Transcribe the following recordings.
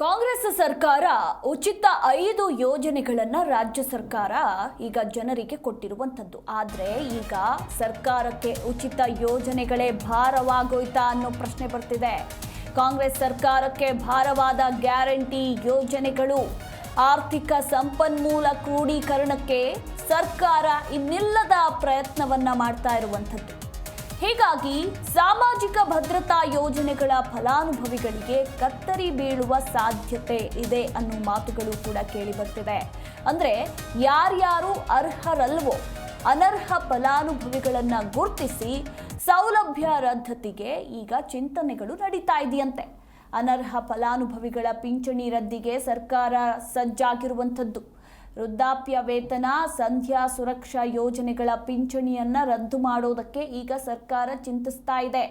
ಕಾಂಗ್ರೆಸ್ ಸರ್ಕಾರ ಉಚಿತ ಐದು ಯೋಜನೆಗಳನ್ನ ರಾಜ್ಯ ಸರ್ಕಾರ ಈಗ ಜನರಿಗೆ ಕೊಟ್ಟಿರುವಂಥದ್ದು ಆದರೆ ಈಗ ಸರ್ಕಾರಕ್ಕೆ ಉಚಿತ ಯೋಜನೆಗಳೇ ಭಾರವಾಗೋಯ್ತಾ ಅನ್ನೋ ಪ್ರಶ್ನೆ ಬರ್ತಿದೆ. ಕಾಂಗ್ರೆಸ್ ಸರ್ಕಾರಕ್ಕೆ ಭಾರವಾದ ಗ್ಯಾರಂಟಿ ಯೋಜನೆಗಳು ಆರ್ಥಿಕ ಸಂಪನ್ಮೂಲ ಕ್ರೋಢೀಕರಣಕ್ಕೆ ಸರ್ಕಾರ ಇನ್ನಿಲ್ಲದ ಪ್ರಯತ್ನವನ್ನ ಮಾಡ್ತಾ ಇರುವಂಥದ್ದು ಹೀಗಾಗಿ ಸಾಮಾಜಿಕ ಭದ್ರತಾ ಯೋಜನೆಗಳ ಫಲಾನುಭವಿಗಳಿಗೆ ಕತ್ತರಿ ಬೀಳುವ ಸಾಧ್ಯತೆ ಇದೆ ಅನ್ನೋ ಮಾತುಗಳು ಕೂಡ ಕೇಳಿ ಅಂದರೆ ಅಂದ್ರೆ ಯಾರ್ಯಾರು ಅರ್ಹರಲ್ವೋ, ಅನರ್ಹ ಫಲಾನುಭವಿಗಳನ್ನ ಗುರುತಿಸಿ ಸೌಲಭ್ಯ ರದ್ದತಿಗೆ ಈಗ ಚಿಂತನೆಗಳು ನಡೀತಾ ಇದೆಯಂತೆ. ಅನರ್ಹ ಫಲಾನುಭವಿಗಳ ಪಿಂಚಣಿ ರದ್ದಿಗೆ ಸರ್ಕಾರ ಸಜ್ಜಾಗಿರುವಂಥದ್ದು. ವೃದ್ಧಾಪ್ಯ ವೇತನ, ಸಂಧ್ಯಾ ಸುರಕ್ಷಾ ಯೋಜನೆಗಳ ಪಿಂಚಣಿಯನ್ನ ರದ್ದು ಮಾಡೋದಕ್ಕೆ ಈಗ ಸರ್ಕಾರ ಚಿಂತಿಸ್ತಾ ಇದೆ.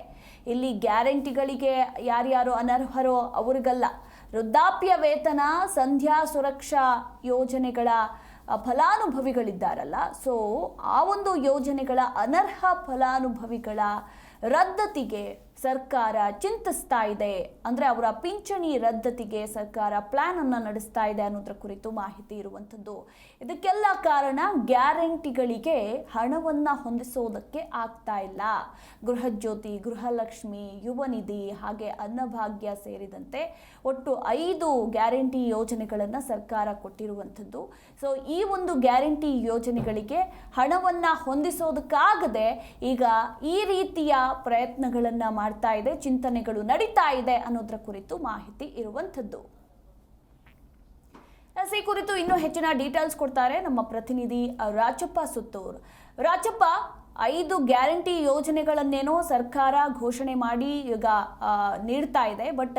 ಇಲ್ಲಿ ಗ್ಯಾರಂಟಿಗಳಿಗೆ ಯಾರ್ಯಾರು ಅನರ್ಹರೋ ಅವ್ರಿಗಲ್ಲ. ವೃದ್ಧಾಪ್ಯ ವೇತನ, ಸಂಧ್ಯಾ ಸುರಕ್ಷಾ ಯೋಜನೆಗಳ ಫಲಾನುಭವಿಗಳಿದ್ದಾರಲ್ಲ, ಸೊ ಆ ಒಂದು ಯೋಜನೆಗಳ ಅನರ್ಹ ಫಲಾನುಭವಿಗಳ ರದ್ದತಿಗೆ ಸರ್ಕಾರ ಚಿಂತಿಸ್ತಾ ಇದೆ. ಅಂದರೆ ಅವರ ಪಿಂಚಣಿ ರದ್ದತಿಗೆ ಸರ್ಕಾರ ಪ್ಲಾನ್ ಅನ್ನು ನಡೆಸ್ತಾ ಇದೆ ಅನ್ನೋದ್ರ ಕುರಿತು ಮಾಹಿತಿ ಇರುವಂಥದ್ದು. ಇದಕ್ಕೆಲ್ಲ ಕಾರಣ ಗ್ಯಾರಂಟಿಗಳಿಗೆ ಹಣವನ್ನು ಹೊಂದಿಸೋದಕ್ಕೆ ಆಗ್ತಾ ಇಲ್ಲ. ಗೃಹಜ್ಯೋತಿ ಗೃಹಲಕ್ಷ್ಮಿ ಯುವ ನಿಧಿ ಹಾಗೆ ಅನ್ನಭಾಗ್ಯ ಸೇರಿದಂತೆ ಒಟ್ಟು ಐದು ಗ್ಯಾರಂಟಿ ಯೋಜನೆಗಳನ್ನು ಸರ್ಕಾರ ಕೊಟ್ಟಿರುವಂಥದ್ದು. ಸೊ ಈ ಒಂದು ಗ್ಯಾರಂಟಿ ಯೋಜನೆಗಳಿಗೆ ಹಣವನ್ನು ಹೊಂದಿಸೋದಕ್ಕಾಗದೆ ಈಗ ಈ ರೀತಿಯ ಪ್ರಯತ್ನಗಳನ್ನ ಮಾಡ್ತಾ ಇದೆ, ಚಿಂತನೆಗಳು ನಡೀತಾ ಇದೆ ಅನ್ನೋದ್ರ ಕುರಿತು ಮಾಹಿತಿ ಇರುವಂಥದ್ದು. ಈ ಕುರಿತು ಇನ್ನೂ ಹೆಚ್ಚಿನ ಡೀಟೇಲ್ಸ್ ಕೊಡ್ತಾರೆ ನಮ್ಮ ಪ್ರತಿನಿಧಿ ರಾಜಪ್ಪ ಸುತ್ತೂರ್. ರಾಜಪ್ಪ ಐದು ಗ್ಯಾರಂಟಿ ಯೋಜನೆಗಳನ್ನೇನೋ ಸರ್ಕಾರ ಘೋಷಣೆ ಮಾಡಿ ಈಗ ನೀಡ್ತಾ ಇದೆ. ಬಟ್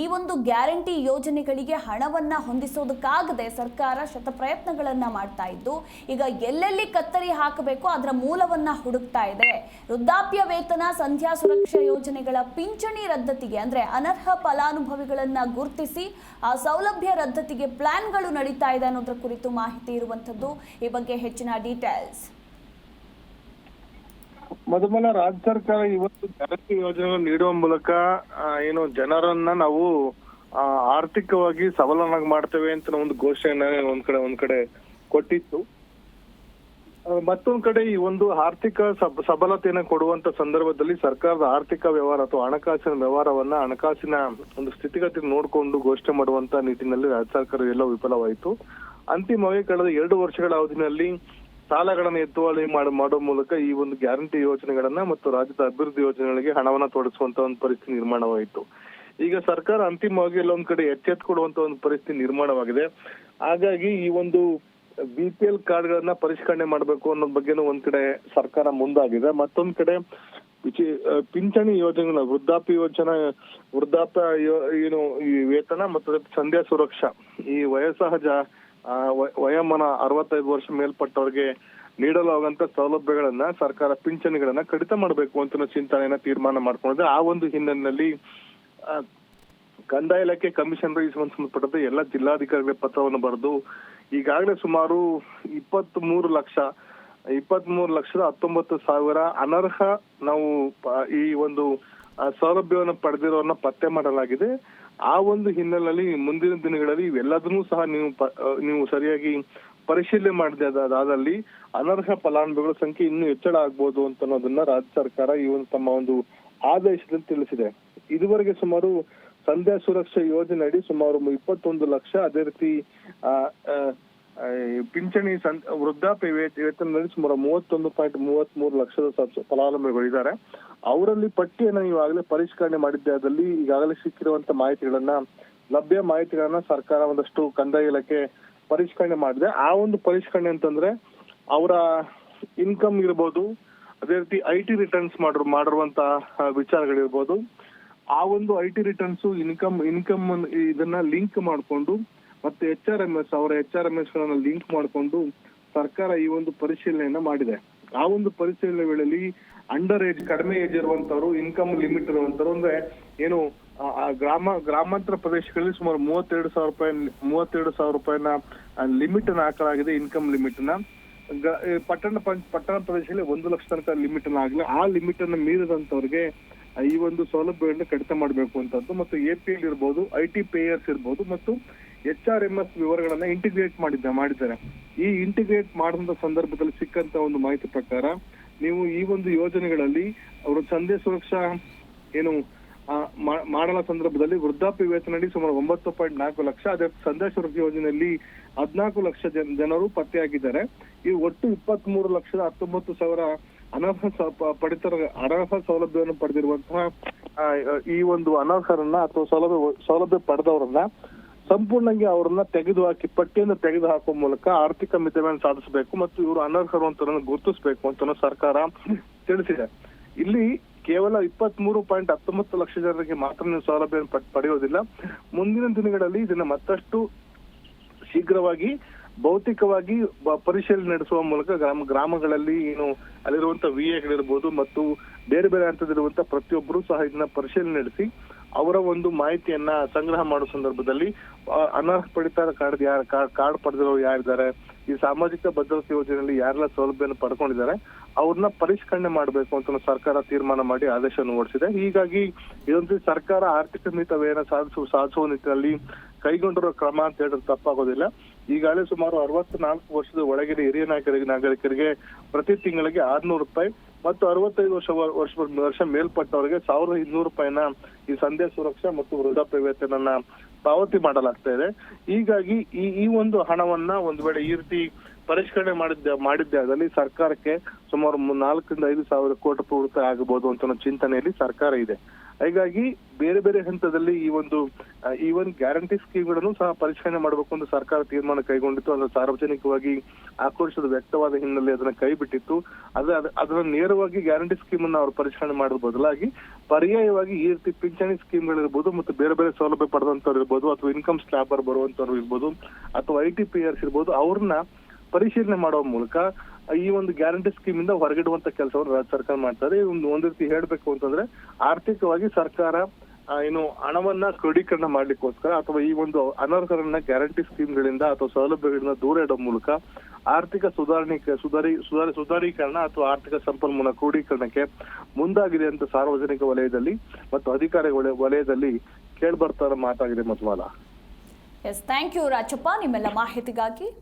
ಈ ಒಂದು ಗ್ಯಾರಂಟಿ ಯೋಜನೆಗಳಿಗೆ ಹಣವನ್ನ ಹೊಂದಿಸೋದಕ್ಕಾಗದೆ ಸರ್ಕಾರ ಶತ ಪ್ರಯತ್ನಗಳನ್ನ ಮಾಡ್ತಾ ಇದ್ದು, ಈಗ ಎಲ್ಲೆಲ್ಲಿ ಕತ್ತರಿ ಹಾಕಬೇಕು ಅದರ ಮೂಲವನ್ನ ಹುಡುಕ್ತಾ ಇದೆ. ವೃದ್ಧಾಪ್ಯ ವೇತನ ಸಂಧ್ಯಾ ಸುರಕ್ಷಾ ಯೋಜನೆಗಳ ಪಿಂಚಣಿ ರದ್ದತಿಗೆ, ಅಂದ್ರೆ ಅನರ್ಹ ಫಲಾನುಭವಿಗಳನ್ನ ಗುರುತಿಸಿ, ಆ ಸೌಲಭ್ಯ ರದ್ದತಿಗೆ ಪ್ಲಾನ್ಗಳು ನಡೀತಾ ಇದೆ ಅನ್ನೋದ್ರ ಕುರಿತು ಮಾಹಿತಿ ಇರುವಂತದ್ದು ಈ ಬಗ್ಗೆ ಹೆಚ್ಚಿನ ಡೀಟೇಲ್ಸ್. ಮೊದಲ ರಾಜ್ಯ ಸರ್ಕಾರ ಇವತ್ತು ಗ್ಯಾರಂಟಿ ಯೋಜನೆ ನೀಡುವ ಮೂಲಕ ಏನು ಜನರನ್ನ ನಾವು ಆರ್ಥಿಕವಾಗಿ ಸಬಲನಾಗಿ ಮಾಡ್ತೇವೆ ಅಂತ ಒಂದು ಘೋಷಣೆ ಒಂದ್ ಕಡೆ ಒಂದ್ ಕಡೆ ಕೊಟ್ಟಿತ್ತು. ಮತ್ತೊಂದ್ ಕಡೆ ಈ ಒಂದು ಆರ್ಥಿಕ ಸಬಲತೆಯನ್ನ ಕೊಡುವಂತ ಸಂದರ್ಭದಲ್ಲಿ ಸರ್ಕಾರದ ಆರ್ಥಿಕ ವ್ಯವಹಾರ ಅಥವಾ ಹಣಕಾಸಿನ ವ್ಯವಹಾರವನ್ನ ಹಣಕಾಸಿನ ಒಂದು ಸ್ಥಿತಿಗತಿ ನೋಡಿಕೊಂಡು ಘೋಷಣೆ ಮಾಡುವಂತ ನಿಟ್ಟಿನಲ್ಲಿ ರಾಜ್ಯ ಸರ್ಕಾರ ಎಲ್ಲ ವಿಫಲವಾಯಿತು. ಅಂತಿಮವಾಗಿ ಕಳೆದ ಎರಡು ವರ್ಷಗಳ ಅವಧಿನಲ್ಲಿ ಸಾಲಗಳನ್ನ ಎತ್ತುವಳಿ ಮಾಡೋ ಮೂಲಕ ಈ ಒಂದು ಗ್ಯಾರಂಟಿ ಯೋಜನೆಗಳನ್ನ ಮತ್ತು ರಾಜ್ಯದ ಅಭಿವೃದ್ಧಿ ಯೋಜನೆಗಳಿಗೆ ಹಣವನ್ನ ತೊಡಗಿಸುವಂತ ಒಂದು ಪರಿಸ್ಥಿತಿ ನಿರ್ಮಾಣವಾಯಿತು. ಈಗ ಸರ್ಕಾರ ಅಂತಿಮವಾಗಿ ಎಲ್ಲೊಂದ್ ಕಡೆ ಎಚ್ಚೆತ್ಕೊಡುವಂತ ಒಂದು ಪರಿಸ್ಥಿತಿ ನಿರ್ಮಾಣವಾಗಿದೆ. ಹಾಗಾಗಿ ಈ ಒಂದು ಬಿ ಪಿ ಎಲ್ ಕಾರ್ಡ್ಗಳನ್ನ ಪರಿಷ್ಕರಣೆ ಮಾಡಬೇಕು ಅನ್ನೋ ಬಗ್ಗೆನೂ ಒಂದ್ ಕಡೆ ಸರ್ಕಾರ ಮುಂದಾಗಿದೆ. ಮತ್ತೊಂದ್ ಕಡೆ ಪಿಂಚಣಿ ಯೋಜನೆಗಳ ವೃದ್ಧಾಪ್ಯ ಯೋಜನೆ ವೃದ್ಧಾಪ್ಯ ಏನು ಈ ವೇತನ ಮತ್ತು ಸಂಧ್ಯಾ ಸುರಕ್ಷಾ ಈ ವಯೋಸಹಜ ಆ, ವ- ವಯೋಮಾನ ಅರವತ್ತೈದು ವರ್ಷ ಮೇಲ್ಪಟ್ಟವರಿಗೆ ನೀಡಲಾಗುವಂತ ಸೌಲಭ್ಯಗಳನ್ನ, ಸರ್ಕಾರ ಪಿಂಚಣಿಗಳನ್ನ ಕಡಿತ ಮಾಡಬೇಕು ಅಂತ ಚಿಂತನೆಯನ್ನ ತೀರ್ಮಾನ ಮಾಡ್ಕೊಂಡಿದೆ ಆ ಒಂದು ಹಿನ್ನೆಲೆಯಲ್ಲಿ ಕಂದಾಯ ಇಲಾಖೆ ಕಮಿಷನರ್ ಸಂಬಂಧಪಟ್ಟಂತೆ ಎಲ್ಲ ಜಿಲ್ಲಾಧಿಕಾರಿಗಳ ಪತ್ರವನ್ನು ಬರೆದು, ಈಗಾಗಲೇ ಸುಮಾರು ಇಪ್ಪತ್ತ್ ಮೂರು ಲಕ್ಷ ಇಪ್ಪತ್ತ್ ಮೂರು ಲಕ್ಷದ ಹತ್ತೊಂಬತ್ತು ಸಾವಿರ ಅನರ್ಹ ನಾವು ಈ ಒಂದು ಸೌಲಭ್ಯವನ್ನು ಪಡೆದಿರೋನ್ನ ಪತ್ತೆ ಮಾಡಲಾಗಿದೆ. ಆ ಒಂದು ಹಿನ್ನೆಲೆಯಲ್ಲಿ ಮುಂದಿನ ದಿನಗಳಲ್ಲಿ ಇವೆಲ್ಲದನ್ನೂ ಸಹ ನೀವು ನೀವು ಸರಿಯಾಗಿ ಪರಿಶೀಲನೆ ಮಾಡಿದಾದಲ್ಲಿ ಅದಾದಲ್ಲಿ ಅನರ್ಹ ಫಲಾನುಭವಿಗಳ ಸಂಖ್ಯೆ ಇನ್ನೂ ಹೆಚ್ಚಳ ಆಗ್ಬೋದು ಅಂತ ಅನ್ನೋದನ್ನ ರಾಜ್ಯ ಸರ್ಕಾರ ಈ ಒಂದು ತಮ್ಮ ಒಂದು ಆದೇಶದಲ್ಲಿ ತಿಳಿಸಿದೆ. ಇದುವರೆಗೆ ಸುಮಾರು ಸಂಧ್ಯಾ ಸುರಕ್ಷಾ ಯೋಜನೆ ಅಡಿ ಸುಮಾರು ಇಪ್ಪತ್ತೊಂದು ಲಕ್ಷ ಅದೇ ರೀತಿ ಆ, ಪಿಂಚಣಿ ವೃದ್ಧಾಪ್ಯ ವೇತ- ವೇತನದಲ್ಲಿ ಸುಮಾರು ಮೂವತ್ತೊಂದು ಪಾಯಿಂಟ್ ಮೂವತ್ತ್ ಮೂರು ಲಕ್ಷದ ಫಲಾನುಭವಿಗಳಿದ್ದಾರೆ ಅವರಲ್ಲಿ ಪಟ್ಟಿಯನ್ನು ಈಗಾಗಲೇ ಪರಿಷ್ಕರಣೆ ಮಾಡಿದ್ದೆ ಅದಲ್ಲಿ ಈಗಾಗಲೇ ಸಿಕ್ಕಿರುವಂತ ಮಾಹಿತಿಗಳನ್ನ, ಲಭ್ಯ ಮಾಹಿತಿಗಳನ್ನ ಸರ್ಕಾರ ಒಂದಷ್ಟು ಕಂದಾಯ ಇಲಾಖೆ ಪರಿಷ್ಕರಣೆ ಮಾಡಿದೆ. ಆ ಒಂದು ಪರಿಷ್ಕರಣೆ ಅಂತಂದ್ರೆ, ಅವರ ಇನ್ಕಮ್ ಇರ್ಬೋದು, ಅದೇ ರೀತಿ ಐ ಟಿ ರಿಟರ್ನ್ಸ್ ಮಾಡಿರು, ಮಾಡಿರುವಂತ ವಿಚಾರಗಳಿರ್ಬೋದು. ಆ ಒಂದು I T returns income income ಇದನ್ನ ಲಿಂಕ್ ಮಾಡಿಕೊಂಡು ಮತ್ತೆ ಎಚ್ ಆರ್ ಎಂ ಎಸ್ ಅವರ ಎಚ್ ಆರ್ ಎಂ ಎಸ್ ಗಳನ್ನ ಲಿಂಕ್ ಮಾಡಿಕೊಂಡು ಸರ್ಕಾರ ಈ ಒಂದು ಪರಿಶೀಲನೆಯನ್ನ ಮಾಡಿದೆ. ಆ ಒಂದು ಪರಿಶೀಲನೆ ವೇಳೆಯಲ್ಲಿ ಅಂಡರ್ ಏಜ್ ಕಡಿಮೆ ಏಜ್ ಇರುವಂತವ್ರು ಇನ್ಕಮ್ ಲಿಮಿಟ್ ಇರುವಂತವ್ರು, ಅಂದ್ರೆ ಏನು ಗ್ರಾಮ, ಗ್ರಾಮಾಂತರ ಪ್ರದೇಶಗಳಲ್ಲಿ ಸುಮಾರು ಮೂವತ್ತೆರಡು ಸಾವಿರ ರೂಪಾಯಿ, ಮೂವತ್ತೆರಡು ಸಾವಿರ ರೂಪಾಯಿನ ಲಿಮಿಟ್ ಅನ್ನ ಹಾಕಲಾಗಿದೆ ಇನ್ಕಮ್ ಲಿಮಿಟ್ನ. ಪಟ್ಟಣ ಪಟ್ಟಣ ಪ್ರದೇಶದಲ್ಲಿ ಒಂದು ಲಕ್ಷ ತನಕ ಲಿಮಿಟ್ ಅನ್ನ ಆಗಲಿ, ಆ ಲಿಮಿಟ್ ಅನ್ನು ಮೀರಿದಂತವ್ರಿಗೆ ಈ ಒಂದು ಸೌಲಭ್ಯಗಳನ್ನ ಕಡಿತ ಮಾಡಬೇಕು ಅಂತದ್ದು, ಮತ್ತು ಎ ಪಿ ಎಲ್ ಇರ್ಬೋದು ಐ ಟಿ ಪೇಯರ್ಸ್ ಇರ್ಬೋದು, ಮತ್ತು ಎಚ್ ಆರ್ ಎಂ ಎಸ್ ವಿವರಗಳನ್ನ ಇಂಟಿಗ್ರೇಟ್ ಮಾಡಿದ್ದ, ಮಾಡಿದ್ದಾರೆ. ಈ ಇಂಟಿಗ್ರೇಟ್ ಮಾಡಿದಂತ ಸಂದರ್ಭದಲ್ಲಿ ಸಿಕ್ಕಂತ ಒಂದು ಮಾಹಿತಿ ಪ್ರಕಾರ, ನೀವು ಈ ಒಂದು ಯೋಜನೆಗಳಲ್ಲಿ ಅವರು ಸಂದೇಶ ಸುರಕ್ಷಾ ಏನು ಮಾಡಲ ಸಂದರ್ಭದಲ್ಲಿ ವೃದ್ಧಾಪ್ಯ ವೇತನಡಿ ಸುಮಾರು ಒಂಬತ್ತು ಪಾಯಿಂಟ್ ನಾಲ್ಕು ಲಕ್ಷ, ಅದೇ ಸಂದೇಶ ಸುರಕ್ಷಾ ಯೋಜನೆಯಲ್ಲಿ ಹದಿನಾಲ್ಕು ಲಕ್ಷ ಜನ, ಜನರು ಪತ್ತೆಯಾಗಿದ್ದಾರೆ. ಈ ಒಟ್ಟು ಇಪ್ಪತ್ತ್ ಮೂರು ಲಕ್ಷದ ಹತ್ತೊಂಬತ್ತು ಸಾವಿರ ಅನರ್ಹ ಪಡಿತರ, ಅನರ್ಹ ಸೌಲಭ್ಯವನ್ನು ಪಡೆದಿರುವಂತಹ ಈ ಒಂದು ಅನರ್ಹರನ್ನ ಅಥವಾ ಸೌಲಭ್ಯ ಸೌಲಭ್ಯ ಪಡೆದವರನ್ನ ಸಂಪೂರ್ಣವಾಗಿ ಅವರನ್ನ ತೆಗೆದು ಹಾಕಿ ಪಟ್ಟಿಯಿಂದ ತೆಗೆದು ಹಾಕುವ ಮೂಲಕ ಆರ್ಥಿಕ ಮಿತವನ್ನು ಸಾಧಿಸಬೇಕು ಮತ್ತು ಇವರು ಅನರ್ಹರು ಅಂತ ಗುರುತಿಸಬೇಕು ಅಂತ ಸರ್ಕಾರ ತಿಳಿಸಿದೆ. ಇಲ್ಲಿ ಕೇವಲ ಇಪ್ಪತ್ತ್ ಮೂರು ಪಾಯಿಂಟ್ ಹತ್ತೊಂಬತ್ತು ಲಕ್ಷ ಜನರಿಗೆ ಮಾತ್ರ ನೀವು ಸೌಲಭ್ಯ ಪಡ್- ಪಡೆಯೋದಿಲ್ಲ. ಮುಂದಿನ ದಿನಗಳಲ್ಲಿ ಇದನ್ನ ಮತ್ತಷ್ಟು ಶೀಘ್ರವಾಗಿ ಭೌತಿಕವಾಗಿ ಪರಿಶೀಲನೆ ನಡೆಸುವ ಮೂಲಕ ಗ್ರಾಮ, ಗ್ರಾಮಗಳಲ್ಲಿ ಏನು ಅಲ್ಲಿರುವಂತ ವಿ ಎಗಳಿರ್ಬೋದು ಮತ್ತು ಬೇರೆ ಬೇರೆ ಹಂತದಲ್ಲಿರುವಂತ ಪ್ರತಿಯೊಬ್ಬರು ಸಹ ಇದನ್ನ ಪರಿಶೀಲನೆ ನಡೆಸಿ ಅವರ ಒಂದು ಮಾಹಿತಿಯನ್ನ ಸಂಗ್ರಹ ಮಾಡೋ ಸಂದರ್ಭದಲ್ಲಿ ಅನರ್ಹ ಪಡಿತರ ಕಾರ್ಡ್ ಯಾರು ಕಾರ್ಡ್ ಪಡೆದಿರೋರು ಯಾರಿದ್ದಾರೆ, ಈ ಸಾಮಾಜಿಕ ಭದ್ರತೆ ಯೋಜನೆಯಲ್ಲಿ ಯಾರೆಲ್ಲ ಸೌಲಭ್ಯವನ್ನು ಪಡ್ಕೊಂಡಿದ್ದಾರೆ, ಅವ್ರನ್ನ ಪರಿಷ್ಕರಣೆ ಮಾಡಬೇಕು ಅಂತ ಸರ್ಕಾರ ತೀರ್ಮಾನ ಮಾಡಿ ಆದೇಶವನ್ನು ಹೊರಡಿಸಿದೆ. ಹೀಗಾಗಿ ಇದೊಂದು ಸರ್ಕಾರ ಆರ್ಥಿಕ ಮಿತವ್ಯಯನ ಸಾಧಿಸುವ ಸಾಧಿಸುವ ನಿಟ್ಟಿನಲ್ಲಿ ಕೈಗೊಂಡಿರೋ ಕ್ರಮ ಅಂತ ಹೇಳಿದ್ರೆ ತಪ್ಪಾಗೋದಿಲ್ಲ. ಈಗಾಗಲೇ ಸುಮಾರು ಅರವತ್ತು ನಾಲ್ಕು ವರ್ಷದ ಒಳಗಿನ ಹಿರಿಯ ನಾಗರಿಕ, ನಾಗರಿಕರಿಗೆ ಪ್ರತಿ ತಿಂಗಳಿಗೆ ಆರ್ನೂರು ರೂಪಾಯಿ ಮತ್ತು ಅರವತ್ತೈದು ವರ್ಷ ವರ್ಷ ವರ್ಷ ಮೇಲ್ಪಟ್ಟವರಿಗೆ ಸಾವಿರದ ಇನ್ನೂರು ರೂಪಾಯಿನ ಈ ಸಂಧ್ಯಾ ಸುರಕ್ಷಾ ಮತ್ತು ವೃದ್ಧಾಪ್ಯ ವೇತನನ್ನ ಪಾವತಿ ಮಾಡಲಾಗ್ತಾ ಇದೆ. ಹೀಗಾಗಿ ಈ ಈ ಒಂದು ಹಣವನ್ನ ಒಂದು ವೇಳೆ ಈ ರೀತಿ ಪರಿಷ್ಕರಣೆ ಮಾಡಿದ್ದ, ಮಾಡಿದ್ದೆ ಆದಲ್ಲಿ ಸರ್ಕಾರಕ್ಕೆ ಸುಮಾರು ನಾಲ್ಕರಿಂದ ಐದು ಸಾವಿರ ಕೋಟಿ ರೂಪಾಯಿ ಉಳಿತಾಯ ಆಗಬಹುದು ಅಂತ ಚಿಂತನೆಯಲ್ಲಿ ಸರ್ಕಾರ ಇದೆ. ಹೀಗಾಗಿ ಬೇರೆ ಬೇರೆ ಹಂತದಲ್ಲಿ ಈ ಒಂದು ಈ ಒಂದು ಗ್ಯಾರಂಟಿ ಸ್ಕೀಮ್ಗಳನ್ನು ಸಹ ಪರಿಷ್ಕರಣೆ ಮಾಡಬೇಕು ಅಂತ ಸರ್ಕಾರ ತೀರ್ಮಾನ ಕೈಗೊಂಡಿತ್ತು. ಅದನ್ನು ಸಾರ್ವಜನಿಕವಾಗಿ ಆಕ್ರೋಶದ ವ್ಯಕ್ತವಾದ ಹಿನ್ನೆಲೆ ಅದನ್ನ ಕೈ ಬಿಟ್ಟಿತ್ತು ಅದ, ಅದ- ಅದನ್ನ ನೇರವಾಗಿ ಗ್ಯಾರಂಟಿ ಸ್ಕೀಮ್ ಅನ್ನ ಅವರು ಪರಿಷ್ಕರಣೆ ಮಾಡೋದ್ ಬದಲಾಗಿ ಪರ್ಯಾಯವಾಗಿ ಈ ರೀತಿ ಪಿಂಚಣಿ ಸ್ಕೀಮ್ಗಳಿರ್ಬೋದು ಮತ್ತು ಬೇರೆ ಬೇರೆ ಸೌಲಭ್ಯ ಪಡೆದಂತವ್ರು ಇರ್ಬೋದು ಅಥವಾ ಇನ್ಕಮ್ ಸ್ಲ್ಯಾಬರ್ ಬರುವಂತವ್ರು ಇರ್ಬೋದು ಅಥವಾ ಐ ಟಿ ಪಿ ಆರ್ಸ್ ಇರ್ಬೋದು, ಅವ್ರನ್ನ ಪರಿಶೀಲನೆ ಮಾಡುವ ಮೂಲಕ ಈ ಒಂದು ಗ್ಯಾರಂಟಿ ಸ್ಕೀಮ್ ಇಂದ ಹೊರಗಿಡುವಂತ ಕೆಲಸವನ್ನು ರಾಜ್ಯ ಸರ್ಕಾರ ಮಾಡ್ತಾರೆ ಒಂದು ಒಂದ್ ರೀತಿ ಹೇಳ್ಬೇಕು ಅಂತಂದ್ರೆ ಆರ್ಥಿಕವಾಗಿ ಸರ್ಕಾರ ಏನು ಹಣವನ್ನ ಕ್ರೋಢೀಕರಣ ಮಾಡ್ಲಿಕ್ಕೋಸ್ಕರ ಅಥವಾ ಈ ಒಂದು ಅನರ್ಹರನ್ನ ಗ್ಯಾರಂಟಿ ಸ್ಕೀಮ್ಗಳಿಂದ ಅಥವಾ ಸೌಲಭ್ಯಗಳಿಂದ ದೂರ ಇಡೋ ಮೂಲಕ ಆರ್ಥಿಕ ಸುಧಾರಣೆ, ಸುಧಾರಿ, ಸುಧಾರ, ಸುಧಾರೀಕರಣ ಅಥವಾ ಆರ್ಥಿಕ ಸಂಪನ್ಮೂಲ ಕ್ರೋಢೀಕರಣಕ್ಕೆ ಮುಂದಾಗಿದೆ ಅಂತ ಸಾರ್ವಜನಿಕ ವಲಯದಲ್ಲಿ ಮತ್ತು ಅಧಿಕಾರಿ ವಲಯ- ವಲಯದಲ್ಲಿ ಕೇಳ್ಬರ್ತಾರ ಮಾತಾಗಿದೆ Madhumala. Yes thank you Rajappa. ನಿಮ್ಮೆಲ್ಲ ಮಾಹಿತಿಗಾಗಿ